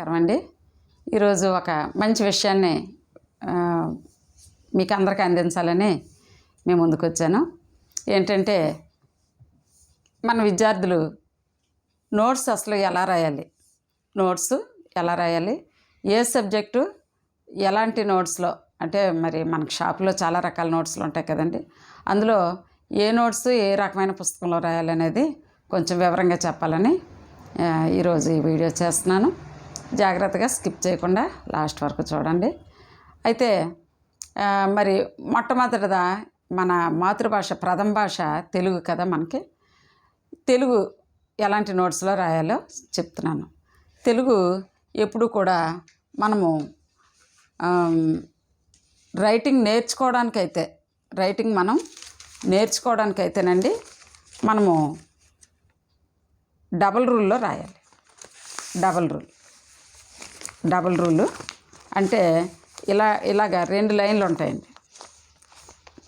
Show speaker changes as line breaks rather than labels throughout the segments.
నమస్కారం అండి. ఈరోజు ఒక మంచి విషయాన్ని మీకు అందరికీ అందించాలని మేము ముందుకు వచ్చాను. ఏంటంటే మన విద్యార్థులు నోట్స్ అసలు ఎలా రాయాలి? నోట్స్ ఎలా రాయాలి? ఏ సబ్జెక్టు ఎలాంటి నోట్స్లో? అంటే మరి మనకు షాప్లో చాలా రకాల నోట్స్లు ఉంటాయి కదండి. అందులో ఏ నోట్స్ ఏ రకమైన పుస్తకంలో రాయాలనేది కొంచెం వివరంగా చెప్పాలని ఈరోజు ఈ వీడియో చేస్తున్నాను. జాగ్రత్తగా స్కిప్ చేయకుండా లాస్ట్ వరకు చూడండి. అయితే మరి మొట్టమొదటిదా మన మాతృభాష ప్రథమ భాష తెలుగు కదా మనకి. తెలుగు ఎలాంటి నోట్స్లో రాయాలో చెప్తున్నాను. తెలుగు ఎప్పుడు కూడా మనము రైటింగ్ నేర్చుకోవడానికైతే రైటింగ్ మనం నేర్చుకోవడానికైతేనండి మనము డబల్ రూల్లో రాయాలి. Double rule. Double rule. అంటే ఇలా ఇలాగ రెండు లైన్లు ఉంటాయండి.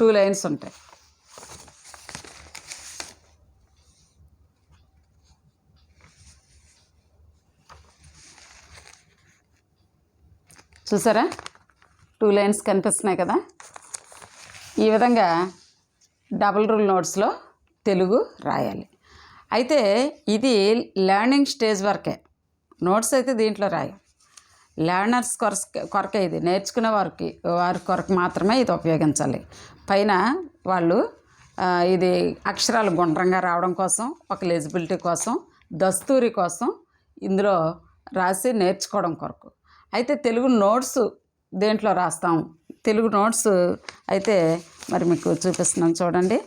టూ లైన్స్ ఉంటాయి. చూసారా? టూ లైన్స్ కనిపిస్తున్నాయి కదా? ఈ విధంగా డబుల్ రూల్ నోట్స్లో తెలుగు రాయాలి. అయితే ఇది లెర్నింగ్ స్టేజ్ వరకే. నోట్స్ అయితే దీంట్లో రాయాలి లెర్నర్స్ కొరక కొరకే ఇది. నేర్చుకునే వారికి వారి కొరకు మాత్రమే ఇది ఉపయోగించాలి. పైన వాళ్ళు ఇది అక్షరాలు గుండ్రంగా రావడం కోసం ఒక లెజిబిలిటీ కోసం దస్తూరి కోసం ఇందులో రాసి నేర్చుకోవడం కొరకు. అయితే తెలుగు నోట్స్ దేంట్లో రాస్తాం? తెలుగు నోట్స్ అయితే మరి మీకు చూపిస్తున్నాను చూడండి.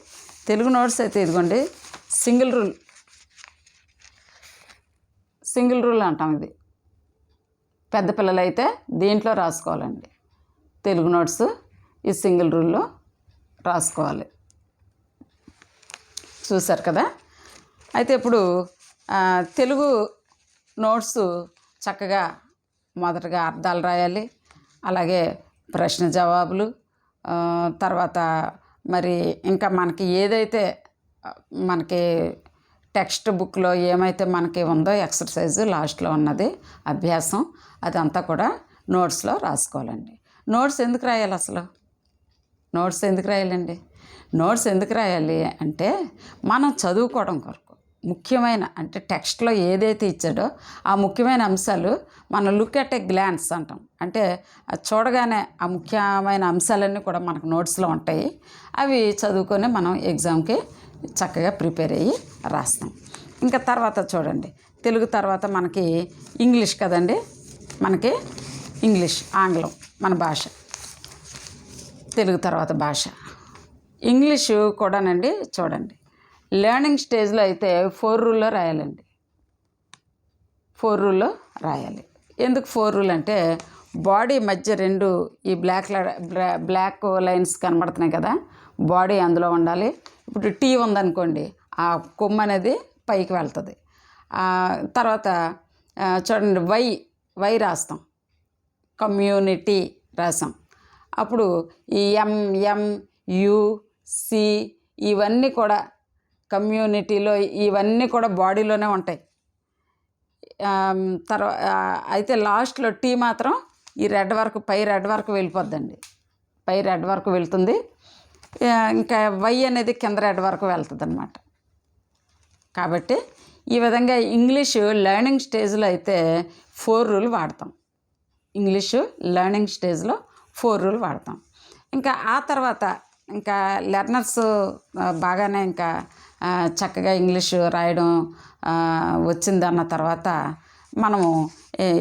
తెలుగు నోట్స్ అయితే ఇదిగోండి. సింగిల్ రూల్ సింగిల్ రూల్ అంటాం ఇది. పెద్ద పిల్లలైతే దీంట్లో రాసుకోవాలండి? తెలుగు నోట్స్ ఈ సింగిల్ రూల్లో రాసుకోవాలి. చూశారు కదా? అయితే ఇప్పుడు తెలుగు నోట్స్ చక్కగా మొదటగా అర్థాలు రాయాలి. అలాగే ప్రశ్న జవాబులు తర్వాత మరి ఇంకా మనకి ఏదైతే మనకి టెక్స్ట్ బుక్లో ఏమైతే మనకి ఉందో ఎక్సర్సైజ్ లాస్ట్లో ఉన్నది అభ్యాసం అదంతా కూడా నోట్స్లో రాసుకోవాలండి. నోట్స్ ఎందుకు రాయాలి అసలు? నోట్స్ ఎందుకు రాయాలండి? నోట్స్ ఎందుకు రాయాలి అంటే మనం చదువుకోవడం కొరకు. ముఖ్యమైన అంటే టెక్స్ట్లో ఏదైతే ఇచ్చాడో ఆ ముఖ్యమైన అంశాలు మనం లుక్ అట్ ఏ గ్లాన్స్ అంటాం. అంటే అది చూడగానే ఆ ముఖ్యమైన అంశాలన్నీ కూడా మనకు నోట్స్లో ఉంటాయి. అవి చదువుకొని మనం ఎగ్జామ్కి చక్కగా ప్రిపేర్ అయ్యి రాస్తాం. ఇంకా తర్వాత చూడండి. తెలుగు తర్వాత మనకి ఇంగ్లీష్ కదండి? మనకి ఇంగ్లీష్ ఆంగ్లం మన భాష. తెలుగు తర్వాత భాష. ఇంగ్లీషు కూడానండి చూడండి. లెర్నింగ్ స్టేజ్లో అయితే ఫోర్ రూల్లో రాయాలండి. ఫోర్ రూల్లో రాయాలి. ఎందుకు ఫోర్ రూల్ అంటే బాడీ మధ్య రెండు ఈ బ్లాక్ బ్లాక్ లైన్స్ కనబడుతున్నాయి కదా? బాడీ అందులో ఉండాలి ఇప్పుడు టీ ఉందనుకోండి ఆ కొమ్ము అనేది పైకి వెళ్తుంది. తర్వాత చూడండి వై వై రాస్తాం. కమ్యూనిటీ రాసాం. అప్పుడు ఈ ఎంఎం యుసి ఇవన్నీ కూడా కమ్యూనిటీలో ఇవన్నీ కూడా బాడీలోనే ఉంటాయి. తర్వాత అయితే లాస్ట్లో టీ మాత్రం ఈ రెడ్ వరకు పై రెడ్ వరకు వెళ్ళిపోద్దండి. పై రెడ్ వరకు వెళ్తుంది. ఇంకా వై అనేది కింద రెడ్ వరకు వెళ్తుంది అనమాట కాబట్టి ఈ విధంగా ఇంగ్లీషు లెర్నింగ్ స్టేజ్లో అయితే ఫోర్ రూల్ వాడతాం. ఇంగ్లీషు లెర్నింగ్ స్టేజ్లో ఫోర్ రూల్ వాడతాం. ఇంకా ఆ తర్వాత ఇంకా లెర్నర్స్ బాగానే ఇంకా చక్కగా ఇంగ్లీషు రాయడం వచ్చిందన్న తర్వాత మనము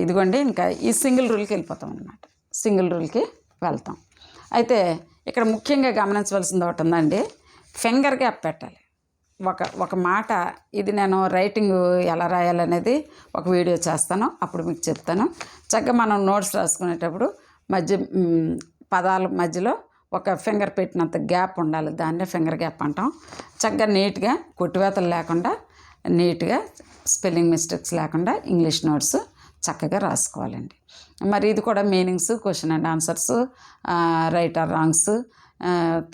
ఇదిగోండి ఇంకా ఈ సింగిల్ రూల్కి వెళ్ళిపోతాం అనమాట సింగిల్ రూల్కి వెళ్తాం. అయితే ఇక్కడ ముఖ్యంగా గమనించవలసింది ఒకటి ఉందండి. ఫింగర్ గ్యాప్ పెట్టాలి. ఒక ఒక మాట ఇది నేను రైటింగ్ ఎలా రాయాలనేది ఒక వీడియో చేస్తాను. అప్పుడు మీకు చెప్తాను. చక్కగా మనం నోట్స్ రాసుకునేటప్పుడు మధ్య పదాల మధ్యలో ఒక ఫింగర్ పెట్టినంత గ్యాప్ ఉండాలి. దాన్నే ఫింగర్ గ్యాప్ అంటాం. చక్కగా నీట్గా కొట్టివేతలు లేకుండా నీట్గా స్పెల్లింగ్ మిస్టేక్స్ లేకుండా ఇంగ్లీష్ నోట్స్ చక్కగా రాసుకోవాలండి. మరి ఇది కూడా meanings question and answers right or wrongs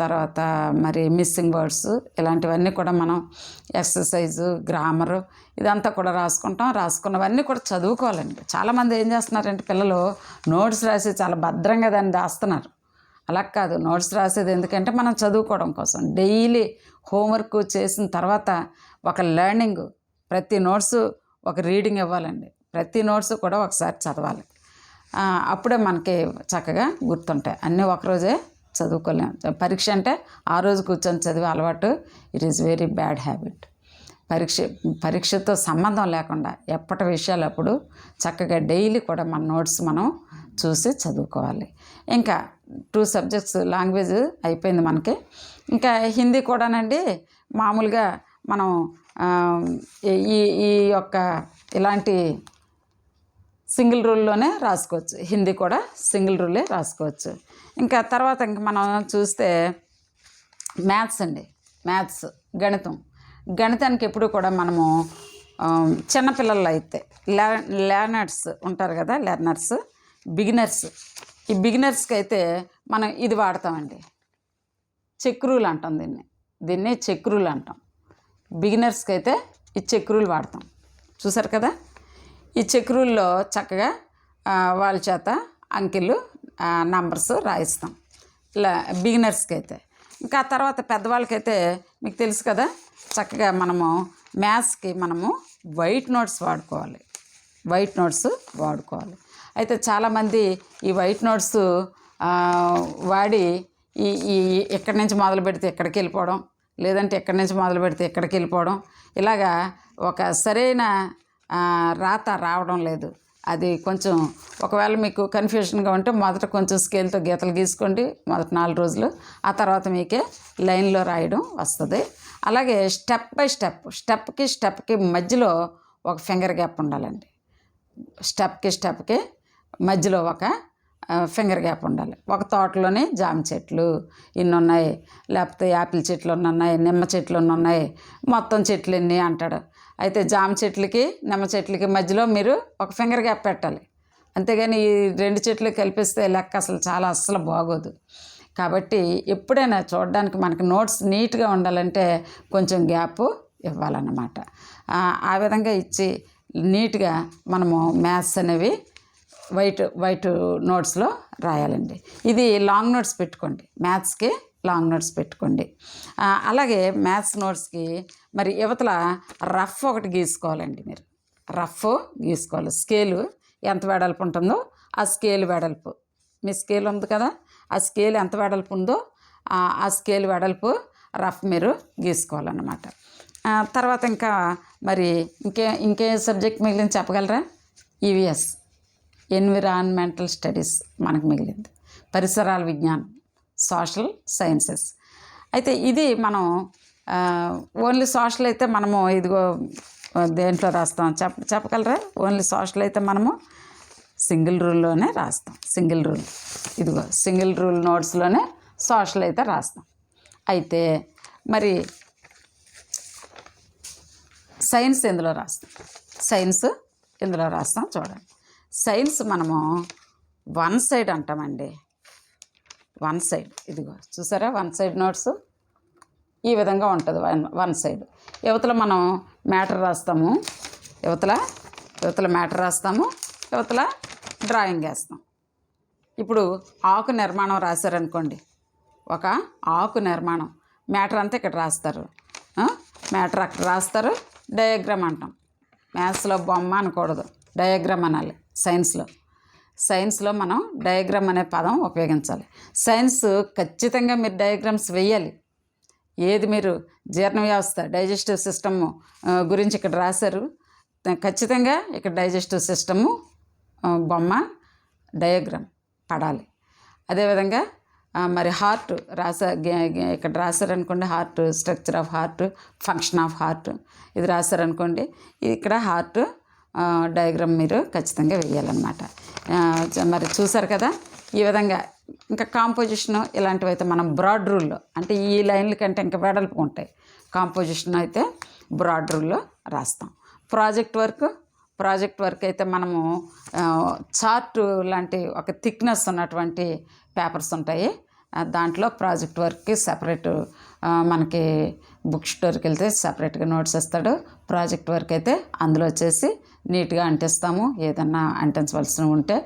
తర్వాత మరి మిస్సింగ్ వర్డ్స్ ఇలాంటివన్నీ కూడా మనం ఎక్సర్సైజు గ్రామరు ఇదంతా కూడా రాసుకుంటాం. రాసుకున్నవన్నీ కూడా చదువుకోవాలండి. చాలామంది ఏం చేస్తున్నారంటే పిల్లలు నోట్స్ రాసి చాలా భద్రంగా దాన్ని దాస్తున్నారు. అలా కాదు నోట్స్ రాసేది ఎందుకంటే మనం చదువుకోవడం కోసం. డైలీ హోంవర్క్ చేసిన తర్వాత ఒక లెర్నింగ్ ప్రతి నోట్స్ ఒక రీడింగ్ ఇవ్వాలండి. ప్రతి నోట్స్ కూడా ఒకసారి చదవాలి. అప్పుడే మనకి చక్కగా గుర్తుంటాయి. అన్నీ ఒకరోజే చదువుకోలేం. పరీక్ష అంటే ఆ రోజు కూర్చొని చదివే అలవాటు it is very bad habit పరీక్ష పరీక్షతో సంబంధం లేకుండా ఎప్పటి విషయాలు అప్పుడు చక్కగా డైలీ కూడా మన నోట్స్ మనం చూసి చదువుకోవాలి. ఇంకా టూ సబ్జెక్ట్స్ లాంగ్వేజ్ అయిపోయింది మనకి. ఇంకా హిందీ కూడానండి మామూలుగా మనం ఈ ఈ యొక్క ఇలాంటి సింగిల్ రూల్లోనే రాసుకోవచ్చు. హిందీ కూడా సింగిల్ రూలే రాసుకోవచ్చు. ఇంకా తర్వాత ఇంక మనం చూస్తే మ్యాథ్స్ అండి. మ్యాథ్స్ గణితం. గణితానికి ఎప్పుడు కూడా మనము ఆ, చిన్నపిల్లలు అయితే లెర్ లెర్నర్స్ ఉంటారు కదా లెర్నర్స్ బిగినర్స్. ఈ బిగినర్స్కి అయితే మనం ఇది వాడతామండి. చెక్ రూల్ అంటాం దీన్ని. దీన్ని చెక్ రూల్ అంటాం. బిగినర్స్కి అయితే ఈ చెక్ రూల్ వాడతాం. చూసారు కదా? ఈ చక్రుల్లో చక్కగా వాళ్ళ చేత అంకెలు నంబర్స్ రాయిస్తాం. ఇలా బిగినర్స్కి అయితే. ఇంకా తర్వాత పెద్దవాళ్ళకైతే మీకు తెలుసు కదా చక్కగా మనము మ్యాథ్స్కి మనము వైట్ నోట్స్ వాడుకోవాలి. వైట్ నోట్స్ వాడుకోవాలి. అయితే చాలామంది ఈ వైట్ నోట్స్ వాడి ఈ ఈ ఎక్కడి నుంచి మొదలు పెడితే ఎక్కడికి వెళ్ళిపోవడం లేదంటే ఎక్కడి నుంచి మొదలు పెడితే ఎక్కడికి వెళ్ళిపోవడం ఇలాగా ఒక సరైన రాత రావడం లేదు. అది కొంచెం ఒకవేళ మీకు కన్ఫ్యూషన్గా ఉంటే మొదట కొంచెం స్కేల్తో గీతలు గీసుకోండి మొదటి నాలుగు రోజులు. ఆ తర్వాత మీకే లైన్లో రాయడం వస్తుంది. అలాగే స్టెప్ బై స్టెప్ స్టెప్కి స్టెప్కి మధ్యలో ఒక ఫింగర్ గ్యాప్ ఉండాలండి. స్టెప్కి స్టెప్కి మధ్యలో ఒక ఫింగర్ గ్యాప్ ఉండాలి. ఒక తోటలోనే జామ చెట్లు ఇన్ని ఉన్నాయి లేకపోతే యాపిల్ చెట్లు ఉన్నాయి నిమ్మ చెట్లు ఉన్నాయి మొత్తం చెట్లు ఎన్ని అంటాడు. అయితే జామ చెట్లకి నిమ్మ చెట్లకి మధ్యలో మీరు ఒక ఫింగర్ గ్యాప్ పెట్టాలి. అంతేగాని ఈ రెండు చెట్లు కలిపిస్తే లెక్క అసలు చాలా అస్సలు బాగోదు. కాబట్టి ఎప్పుడైనా చూడడానికి మనకి నోట్స్ నీట్గా ఉండాలంటే కొంచెం గ్యాప్ ఇవ్వాలన్నమాట. ఆ, ఆ విధంగా ఇచ్చి నీట్గా మనము మ్యాథ్స్ అనేవి వైట్ వైట్ నోట్స్లో రాయాలండి. ఇది లాంగ్ నోట్స్ పెట్టుకోండి. మ్యాథ్స్కి లాంగ్ నోట్స్ పెట్టుకోండి. అలాగే మ్యాథ్స్ నోట్స్కి మరి యువతల రఫ్ ఒకటి గీసుకోవాలండి మీరు. రఫ్ గీసుకోవాలి. స్కేలు ఎంత వెడల్పు ఉంటుందో ఆ స్కేల్ వెడల్పు. మీ స్కేల్ ఉంది కదా ఆ స్కేల్ ఎంత వెడల్పు ఉందో ఆ స్కేల్ వెడల్పు రఫ్ మీరు గీసుకోవాలన్నమాట. తర్వాత ఇంకా మరి ఇంకే ఇంకే సబ్జెక్ట్ మిగిలింది చెప్పగలరా? ఈవీఎస్ ఎన్విరాన్మెంటల్ స్టడీస్ మనకు మిగిలింది. పరిసరాల విజ్ఞానం. Social sciences. అయితే ఇది మనం ఓన్లీ సోషల్ అయితే మనము ఇదిగో దేంట్లో రాస్తాం. చెప్ప చెప్పగలరా? ఓన్లీ సోషల్ అయితే మనము సింగిల్ రూల్లోనే రాస్తాం. Single rule. ఇదిగో సింగిల్ రూల్ నోట్స్లోనే సోషల్ అయితే రాస్తాం. అయితే మరి సైన్స్ ఎందులో రాస్తాం? సైన్స్ ఇందులో రాస్తాం? చూడండి. సైన్స్ మనము వన్ సైడ్ అంటామండి. One side. ఇదిగో చూసారా? వన్ సైడ్ నోట్స్ ఈ విధంగా ఉంటుంది వన్ వన్ సైడ్. యువతల మనం మ్యాటర్ రాస్తాము. యువతల యువతల మ్యాటర్ రాస్తాము. యువతల డ్రాయింగ్ వేస్తాం. ఇప్పుడు ఆకు నిర్మాణం రాశారనుకోండి. ఒక ఆకు నిర్మాణం. మ్యాటర్ అంతా ఇక్కడ రాస్తారు. మ్యాటర్ అక్కడ రాస్తారు. డయాగ్రామ్ అంటాం. మ్యాథ్స్లో బొమ్మ అనకూడదు. డయాగ్రామ్ అనాలి. సైన్స్లో. సైన్స్లో మనం డయాగ్రామ్ అనే పదం ఉపయోగించాలి. సైన్స్ ఖచ్చితంగా మీరు డయాగ్రామ్స్ వేయాలి. ఏది మీరు జీర్ణ వ్యవస్థ డైజెస్టివ్ సిస్టమ్ గురించి ఇక్కడ రాశారు. ఖచ్చితంగా ఇక్కడ డైజెస్టివ్ సిస్టము బొమ్మ డయాగ్రామ్ పడాలి. అదేవిధంగా మరి హార్ట్ రాసా ఇక్కడ రాశారనుకోండి heart structure of heart function of heart ఇది రాశారనుకోండి ఇక్కడ హార్ట్ డయాగ్రామ్ మీరు ఖచ్చితంగా వేయాలన్నమాట. మరి చూసారు కదా? ఈ విధంగా ఇంకా కాంపోజిషన్ ఇలాంటివి అయితే మనం బ్రాడ్ రూల్లో అంటే ఈ లైన్ల కంటే ఇంకా వెడల్పు ఉంటాయి. కాంపోజిషన్ అయితే బ్రాడ్ రూల్లో రాస్తాం. ప్రాజెక్ట్ వర్క్ ప్రాజెక్ట్ వర్క్ అయితే మనము చార్ట్ లాంటి ఒక థిక్నెస్ ఉన్నటువంటి పేపర్స్ ఉంటాయి. దాంట్లో ప్రాజెక్ట్ వర్క్కి సపరేట్ మనకి బుక్ స్టోర్కి వెళ్తే సపరేట్గా నోట్స్ ఇస్తాడు. ప్రాజెక్ట్ వర్క్ అయితే అందులో వచ్చేసి నీట్గా అంటిస్తాము. ఏదన్నా అంటించవలసి ఉంటే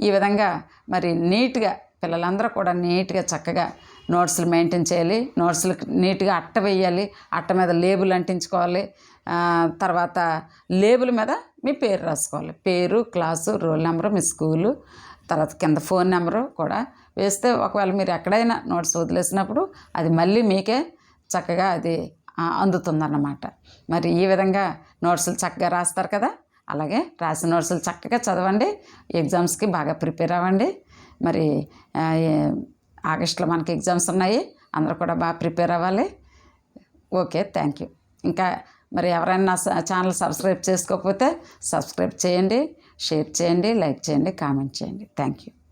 ఈ విధంగా మరి నీట్గా పిల్లలందరూ కూడా నీట్గా చక్కగా నోట్స్లు మెయింటైన్ చేయాలి. నోట్స్లు నీట్గా అట్ట వేయాలి. అట్ట మీద లేబుల్ అంటించుకోవాలి. తర్వాత లేబుల్ మీద మీ పేరు రాసుకోవాలి. పేరు క్లాసు రోల్ నెంబరు మీ స్కూలు తర్వాత కింద ఫోన్ నెంబరు కూడా వేస్తే ఒకవేళ మీరు ఎక్కడైనా నోట్స్ వదిలేసినప్పుడు అది మళ్ళీ మీకే చక్కగా అది అందుతుందన్నమాట. మరి ఈ విధంగా నోట్స్లు చక్కగా రాస్తారు కదా? అలాగే రాసిన నోట్స్లు చక్కగా చదవండి. ఎగ్జామ్స్కి బాగా ప్రిపేర్ అవ్వండి. మరి ఆగస్టులో మనకి ఎగ్జామ్స్ ఉన్నాయి. అందరూ కూడా బాగా ప్రిపేర్ అవ్వాలి. Okay thank you. ఇంకా మరి ఎవరైనా నా స- ఛానల్ సబ్స్క్రైబ్ చేసుకోకపోతే సబ్స్క్రైబ్ చేయండి షేర్ చేయండి లైక్ చేయండి కామెంట్ చేయండి. Thank you.